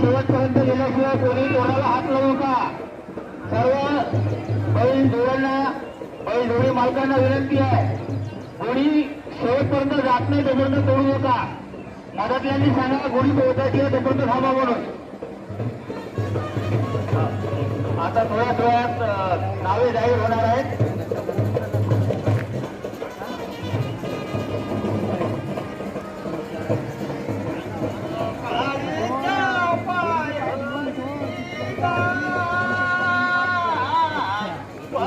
शेवटपर्यंत गेल्याशिवाय कोणी कोणाला हात लावू का? सर्व बैल जोड्यांना बैल जोडी मालकांना विनंती आहे. कोणी शेवटपर्यंत जात नाही तोपर्यंत तोडू नका. मदतल्यांनी सांगा गोडी पोहोचायची आहे तोपर्यंत थांबा म्हणून. आता थोड्या थोड्यात नावे जाहीर होणार आहेत.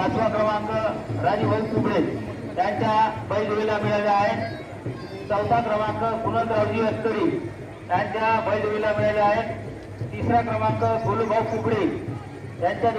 पाचवा क्रमांक राजीभाऊ कुबळे. त्यांच्या बैलजोडीला मिळाल्या आहेत. चौथा क्रमांक पुनंतरावजी अस्तरी. त्यांच्या बैलजोडीला मिळाल्या आहेत. तिसरा क्रमांक गोलूभाऊ कुकडे यांच्या